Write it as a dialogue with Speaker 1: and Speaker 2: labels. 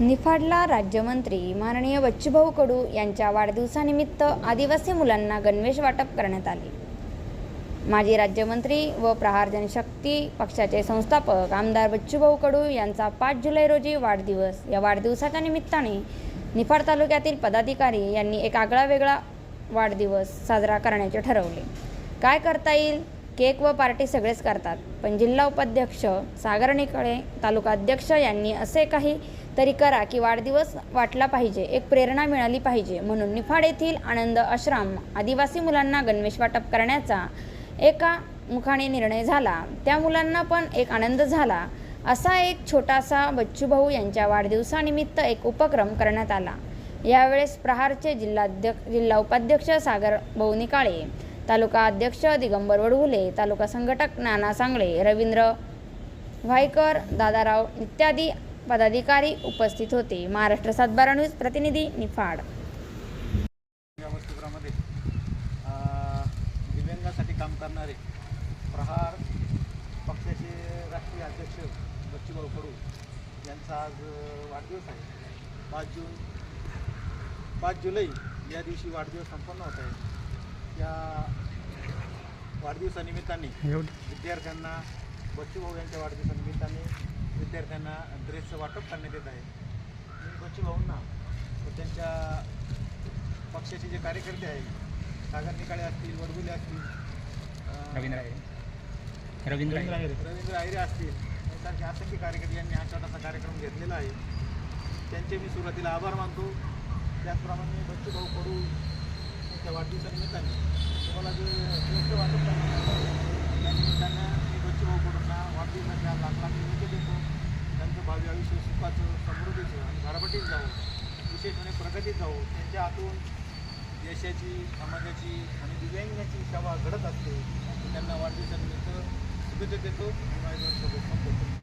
Speaker 1: निफाडला राज्यमंत्री माननीय बच्चूभाऊ कडू यांच्या वाढदिवसानिमित्त आदिवासी मुलांना गणवेश वाटप करण्यात आले. माजी राज्यमंत्री व प्रहार जनशक्ती पक्षाचे संस्थापक आमदार बच्चूभाऊ कडू यांचा पाच जुलै रोजी वाढदिवस या वाढदिवसाच्या निमित्ताने निफाड तालुक्यातील पदाधिकारी यांनी एक आगळा वेगळा वाढदिवस साजरा करण्याचे ठरवले. काय करता येईल? केक व पार्टी सगळेच करतात पण जिल्हा उपाध्यक्ष सागर निकळे तालुका अध्यक्ष यांनी असे काही तरी करा की वाढदिवस वाटला पाहिजे एक प्रेरणा मिळाली पाहिजे. म्हणून निफाड येथील आनंद आश्रम आदिवासी मुलांना गणवेश वाटप करण्याचा एका मुखाने निर्णय झाला. त्या मुलांना पण एक आनंद झाला. असा एक छोटासा बच्चूभाऊ यांच्या वाढदिवसानिमित्त एक उपक्रम करण्यात आला. यावेळेस प्रहारचे जिल्हाध्यक्ष जिल्हा उपाध्यक्ष सागर भाऊ निकाळे तालुका अध्यक्ष दिगंबर वडहुले तालुका संघटक नाना सांगळे रवींद्र व्हायकर दादाराव इत्यादी पदाधिकारी उपस्थित होते. महाराष्ट्र सातबारा न्यूज प्रतिनिधी निफाड.
Speaker 2: दिव्यांगासाठी काम करणारे प्रहार पक्षाचे राष्ट्रीय अध्यक्ष बच्चूभाऊ कडू यांचा आज वाढदिवस आहे. पाच जून पाच जुलै या दिवशी वाढदिवस संपन्न होत आहे. या वाढदिवसानिमित्ताने विद्यार्थ्यांना बच्चूभाऊ यांच्या वाढदिवसानिमित्ताने विद्यार्थ्यांना ड्रेसचं वाटप करण्यात येत आहे. मी बच्चूभाऊंना व त्यांच्या पक्षाचे जे कार्यकर्ते आहेत सागर निकाळे असतील वडगुले असतील
Speaker 3: रवींद्र आहे रवींद्र आहे
Speaker 2: रवींद्र आहिरे. असतील. यासारखे असंख्य कार्यकर्ते यांनी हा छोटासा कार्यक्रम घेतलेला आहे. त्यांचे मी सुरुवातीला आभार मानतो. त्याचप्रमाणे बच्चूभाऊ कडू यांच्या वाढदिवसानिमित्ताने तुम्हाला जे ड्रेसचं वाटप करण्यात आलं आहे, त्या निमित्तानं मी बच्चूभाऊ कडूंना वाढदिवसाच्या लाख लाख शुभेच्छा देतो त्यांचं आयुष्य सुखाचं समृद्धीचं आणि भरभटीत जावं विशेष प्रगतीत जावं त्यांच्या हातून देशाची समाजाची आणि दिव्यांगाची सेवा घडत असते त्यांना वाढदिवसानिमित्त शुभेच्छा देतो. आणि माझ्या